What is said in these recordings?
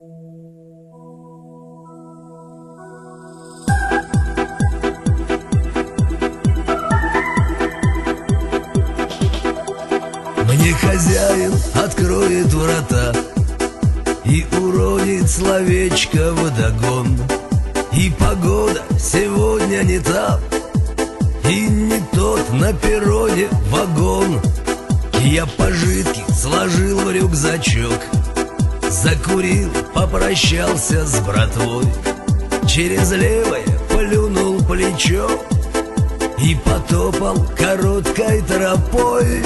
Мне хозяин откроет врата И уронит словечко водогон. И погода сегодня не та И не тот на перроне вагон. Я пожитки сложил в рюкзачок Закурил, попрощался с братвой. Через левое плюнул плечо И потопал короткой тропой.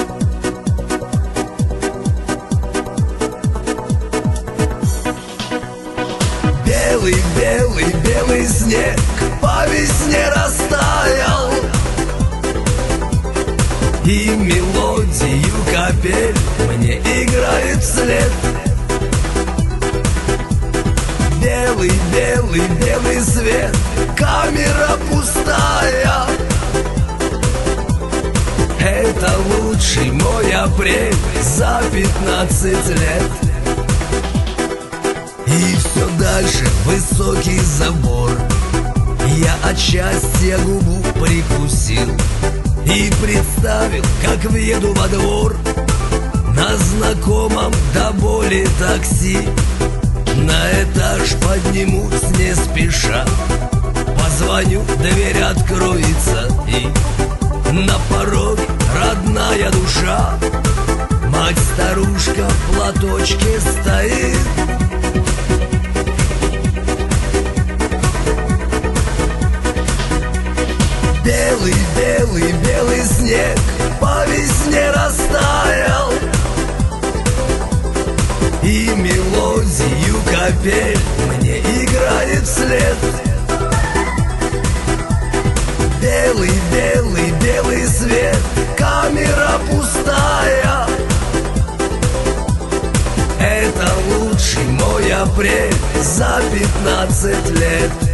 Белый, белый, белый снег по весне растаял. И мелодию капель мне играет вслед Белый, белый, белый свет, камера пустая. Это лучший мой апрель за пятнадцать лет. И все дальше высокий забор. Я от счастья губу прикусил И представил, как въеду во двор. На знакомом до боли такси На этаж поднимусь не спеша. Позвоню, дверь откроется и На пороге родная душа. Мать-старушка в платочке стоит капель мне играет вслед Белый, белый, белый свет, камера пустая. Это лучший мой апрель за пятнадцать лет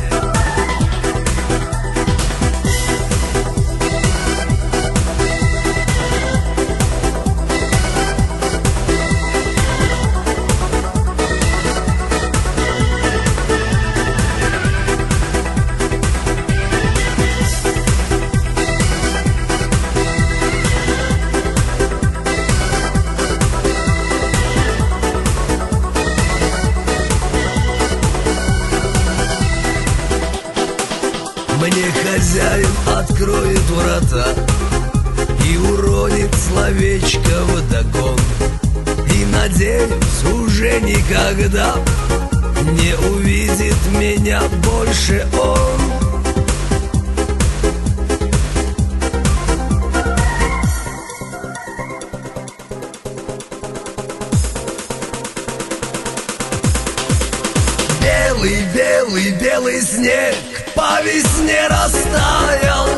хозяин откроет врата И уронит словечко водогон И надеюсь уже никогда Не увидит меня больше он Белый, белый, снег по весне растаял.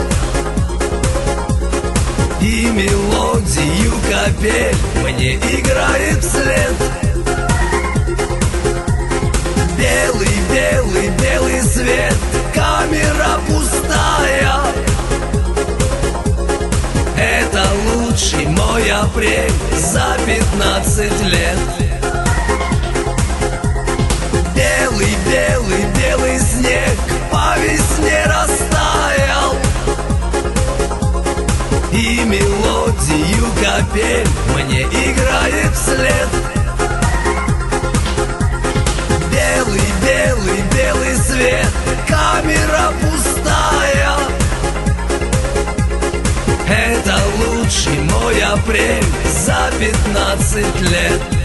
И мелодию капель мне играет вслед. Белый, белый, белый свет, камера пустая. Это лучший мой апрель за пятнадцать лет Белый, белый, белый снег по весне растаял. И мелодию капель мне играет вслед. Белый, белый, белый свет, камера пустая. Это лучший мой апрель за пятнадцать лет